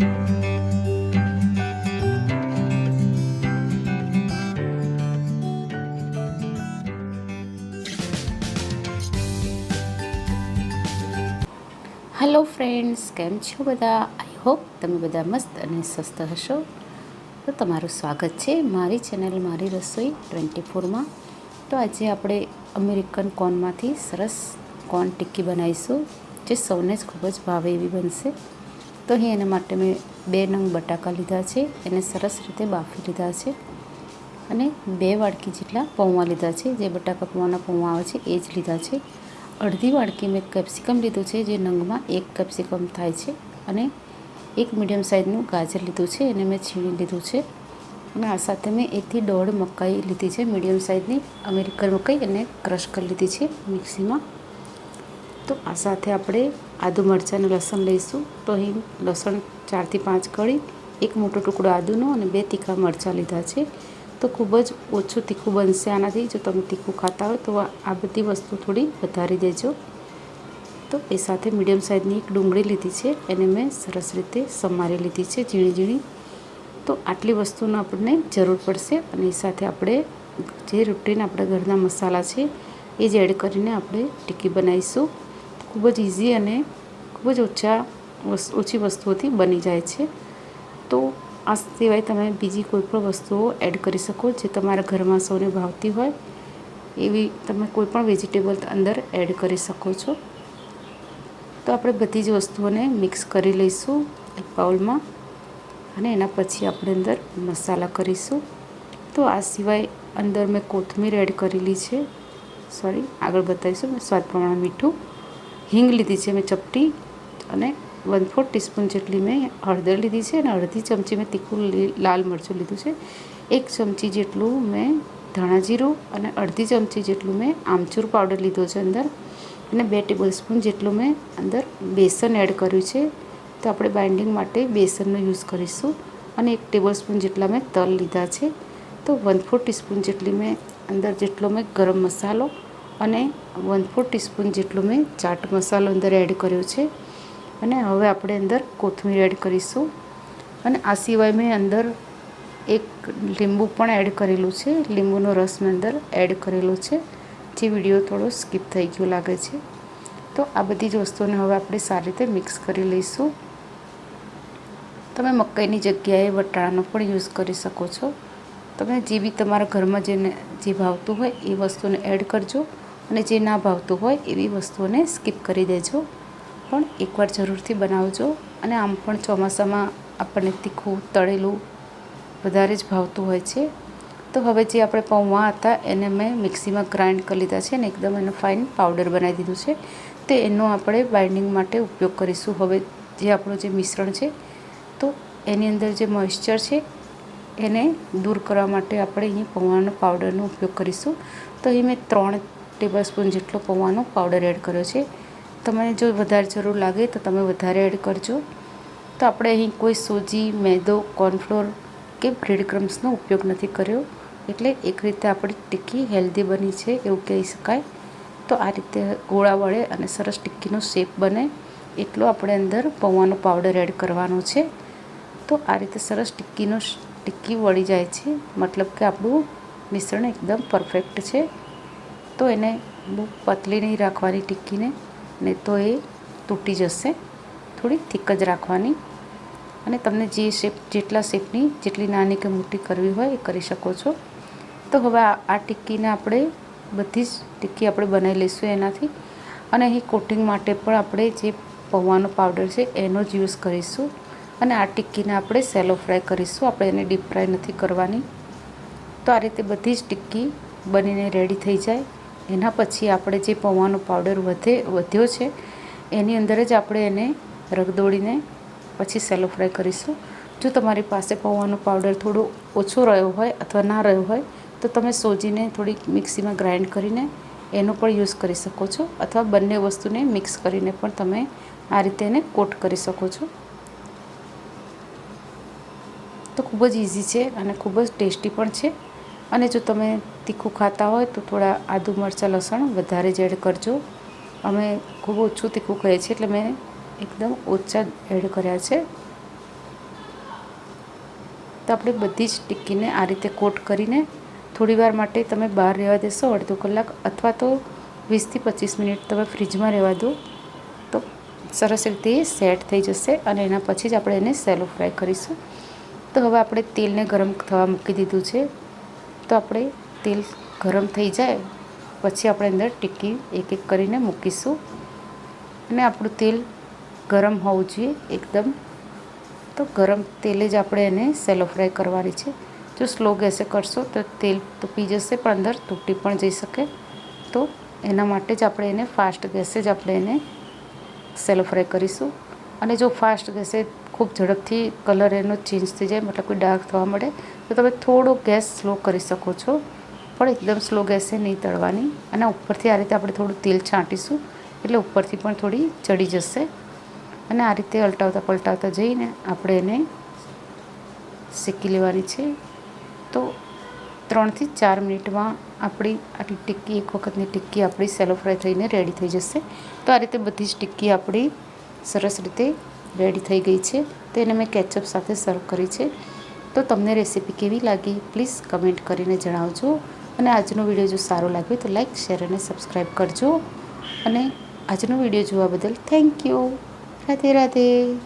Hello friends કેમ છો બધા? આઈ હોપ તમે બધા મસ્ત અને સ્વસ્થ હશો. તો તમારું સ્વાગત છે મારી ચેનલ મારી રસોઈ ટ્વેન્ટી ફોરમાં. તો આજે આપણે અમેરિકન કોર્નમાંથી સરસ કોર્ન ટિક્કી બનાવીશું, જે સૌને જ ખૂબ જ ભાવે એવી બનશે. તો અહીં એના માટે મેં બે નંગ બટાકા લીધા છે, એને સરસ રીતે બાફી લીધા છે અને બે વાડકી જેટલા પૌવા લીધા છે, જે બટાકા પૌવાના પૌવા આવે છે એ જ લીધા છે. અડધી વાડકી મેં કેપ્સિકમ લીધું છે, જે નંગમાં એક કેપ્સિકમ થાય છે અને એક મીડિયમ સાઇઝનું ગાજર લીધું છે, એને મેં છીણી લીધું છે અને આ સાથે મેં એકથી દોઢ મકાઈ લીધી છે, મીડિયમ સાઇઝની અમેરિકન મકાઈ અને ક્રશ કરી લીધી છે મિક્સીમાં. તો આ સાથે આપણે આદુ મરચાં લસણ લઈશું. તો અહીં લસણ ચારથી પાંચ કળી, એક મોટો ટુકડો આદુનો અને બે તીખા મરચાં લીધા છે. તો ખૂબ જ ઓછું તીખું બનશે આનાથી. જો તમે તીખું ખાતા હોય તો આ બધી વસ્તુ થોડી વધારી દેજો. તો એ સાથે મીડિયમ સાઇઝની એક ડુંગળી લીધી છે. એને મેં સરસ રીતે સમારી લીધી છે ઝીણી ઝીણી. તો આટલી વસ્તુનો આપણને જરૂર પડશે અને એ સાથે આપણે જે રૂટીન આપણા ઘરના મસાલા છે, એ જ એડ કરીને આપણે ટીકી બનાવીશું. ખૂબ જ ઇઝી અને ખૂબ જ ઓછા ઓછી વસ્તુઓથી બની જાય છે. તો આ સિવાય તમે બીજી કોઈ પણ વસ્તુઓ એડ કરી શકો જે તમારા ઘરમાં સૌને ભાવતી હોય, એવી તમે કોઈ પણ વેજીટેબલ અંદર એડ કરી શકો છો. તો આપણે બધી જ વસ્તુઓને મિક્સ કરી લઈશું એક બાઉલમાં અને એના પછી આપણે અંદર મસાલા કરીશું. તો આ સિવાય અંદર મેં કોથમીર એડ કરેલી છે. સોરી આગળ બતાવીશું, સ્વાદ પ્રમાણે મીઠું. હિંગ લીધી છે મેં ચપટી અને વન ફોર ટીસ્પૂન જેટલી મેં હળદર લીધી છે અને અડધી ચમચી મેં તીખું લાલ મરચું લીધું છે. એક ચમચી જેટલું મેં ધાણા જીરું અને અડધી ચમચી જેટલું મેં આમચૂર પાવડર લીધો છે અંદર અને બે ટેબલ સ્પૂન જેટલું મેં અંદર બેસન એડ કર્યું છે. તો આપણે બાઇન્ડિંગ માટે બેસનનો યુઝ કરીશું અને એક ટેબલ સ્પૂન જેટલા મેં તલ લીધા છે. તો વન ફોર ટીસ્પૂન જેટલી મેં અંદર જેટલો મેં ગરમ મસાલો અને વન ફોર ટીસ્પૂન જેટલો મેં ચાટ મસાલો અંદર એડ કર્યો છે. અને હવે આપણે અંદર કોથમીર એડ કરીશું. અને આ સિવાય મેં અંદર એક લીંબુ પણ એડ કરેલું છે. લીંબુનો રસ મેં અંદર એડ કરેલો છે. જે વીડિયો થોડો સ્કીપ થઈ ગયો લાગે છે. તો આ બધી જ વસ્તુઓને હવે આપણે સારી રીતે મિક્સ કરી લઈશું. તમે મકાઈની જગ્યાએ વટાણાનો પણ યુઝ કરી શકો છો. તમે જે બી તમારા ઘરમાં જેને જે ભાવતું હોય એ વસ્તુને એડ કરજો. અને જે ના ભાવતું હોય એવી વસ્તુઓને સ્કીપ કરી દેજો. પણ એકવાર જરૂરથી બનાવજો અને આમ પણ ચોમાસામાં આપણને તીખું, તળેલું વધારે જ ભાવતું હોય છે. તો હવે જે આપણે પૌવા હતા એને મેં મિક્સીમાં ગ્રાઇન્ડ કરી લીધા છે અને એકદમ એનો ફાઇન પાવડર બનાવી દીધું છે. તો એનો આપણે બાઇન્ડિંગ માટે ઉપયોગ કરીશું. હવે જે આપણું જે મિશ્રણ છે, તો એની અંદર જે મોઇશ્ચર છે, એને દૂર કરવા માટે આપણે અહીં પૌવાનો પાવડરનો ઉપયોગ કરીશું. તો અહીં મેં ત્રણ ટેબલ સ્પૂન જેટલો પૌવાનો પાવડર એડ કર્યો છે. તમને જો વધારે જરૂર લાગે તો તમે વધારે એડ કરજો. તો આપણે અહીં કોઈ સોજી, મેદો, કોર્નફ્લોર કે બ્રેડ ક્રમ્સનો ઉપયોગ નથી કર્યો. એટલે એક રીતે આપણી ટિક્કી હેલ્ધી બની છે એવું કહી શકાય. તો આ રીતે ગોળા વડે અને સરસ ટિક્કીનો શેપ બને એટલો આપણે અંદર પૌવાનો પાવડર એડ કરવાનો છે. તો આ રીતે સરસ ટિક્કીનો ટિક્કી વળી જાય છે. મતલબ કે આપણું મિશ્રણ એકદમ પરફેક્ટ છે. તો એને બહુ પતલી નહીં રાખવાની ટિક્કીને, નહીં તો એ તૂટી જશે. થોડી થીક જ રાખવાની. અને તમને જે શેપ, જેટલા શેપની, જેટલી નાની કે મોટી કરવી હોય એ કરી શકો છો. તો હવે આ ટિક્કીને આપણે બધી જ ટિક્કી આપણે બનાવી લઈશું એનાથી. અને અહીં કોટિંગ માટે પણ આપણે જે પૌવાનો પાવડર છે એનો જ યુઝ કરીશું. અને આ ટિક્કીને આપણે સેલો ફ્રાય કરીશું. આપણે એને ડીપ ફ્રાય નથી કરવાની. તો આ રીતે બધી જ ટિક્કી બનીને રેડી થઈ જાય. એના પછી આપણે જે પૌવાનો પાવડર વધે, વધ્યો છે, એની અંદર જ આપણે એને રગદોળીને પછી સેલો ફ્રાય કરીશું. જો તમારી પાસે પૌવાનો પાવડર થોડો ઓછો રહ્યો હોય અથવા ના રહ્યો હોય, તો તમે સોજીને થોડીક મિક્સીમાં ગ્રાઇન્ડ કરીને એનો પણ યુઝ કરી શકો છો અથવા બંને વસ્તુને મિક્સ કરીને પણ તમે આ રીતે એને કોટ કરી શકો છો. તો ખૂબ જ ઇઝી છે અને ખૂબ જ ટેસ્ટી પણ છે. અને જો તમે તીખું ખાતા હોય તો થોડા આદુ મરચાં, લસણ વધારે જ એડ કરજો. અમે ખૂબ ઓછું તીખું કહીએ છીએ એટલે મેં એકદમ ઓછા એડ કર્યા છે. તો આપણે બધી જ ટિક્કીને આ રીતે કોટ કરીને થોડી વાર માટે તમે બહાર રહેવા દેશો અડધો કલાક અથવા તો વીસથી પચીસ મિનિટ તમે ફ્રીજમાં રહેવા દો. તો સરસ રીતે સેટ થઈ જશે અને એના પછી જ આપણે એને સેલો ફ્રાય કરીશું. તો હવે આપણે તેલને ગરમ થવા મૂકી દીધું છે. તો આપણે તેલ ગરમ થઈ જાય, પછી આપણે અંદર ટિક્કી એક એક કરીને મૂકીશું. અને આપણું તેલ ગરમ હોવું જોઈએ એકદમ. તો ગરમ તેલે જ આપણે એને સેલો ફ્રાય કરવાની છે. જો સ્લો ગેસે કરશો તો તેલ તૂટી જશે, પણ અંદર તૂટી પણ જઈ શકે. તો એના માટે જ આપણે એને ફાસ્ટ ગેસે જ આપણે એને સેલો ફ્રાય કરીશું. અને જો ફાસ્ટ ગેસે ખૂબ ઝડપથી કલર એનો ચેન્જ થઈ જાય, મતલબ કોઈ ડાર્ક થવા મળે, તો તમે થોડો ગેસ સ્લો કરી શકો છો. પણ એકદમ સ્લો ગેસે નહીં તળવાની. અને ઉપરથી આ રીતે આપણે થોડું તેલ છાંટીશું, એટલે ઉપરથી પણ થોડી ચડી જશે. અને આ રીતે અલટાવતા પલટાવતા જઈને આપણે એને શેકી લેવાની છે. તો ત્રણથી ચાર મિનિટમાં આપણી આટલી ટિક્કી, એક વખતની ટિક્કી આપણી સેલો ફ્રાય થઈને રેડી થઈ જશે. તો આ રીતે બધી જ ટિક્કી આપણી સરસ રીતે રેડી થઈ ગઈ છે. તેને મેં કેચઅપ સાથે સર્વ કરી છે. તો તમને રેસીપી કેવી લાગી પ્લીઝ કમેન્ટ કરીને જણાવજો. અને આજનો વીડિયો જો સારો લાગ્યો તો લાઇક શેર અને સબસ્ક્રાઈબ કરજો. અને આજનો વીડિયો જોવા બદલ થેન્ક યુ રાધે રાધે.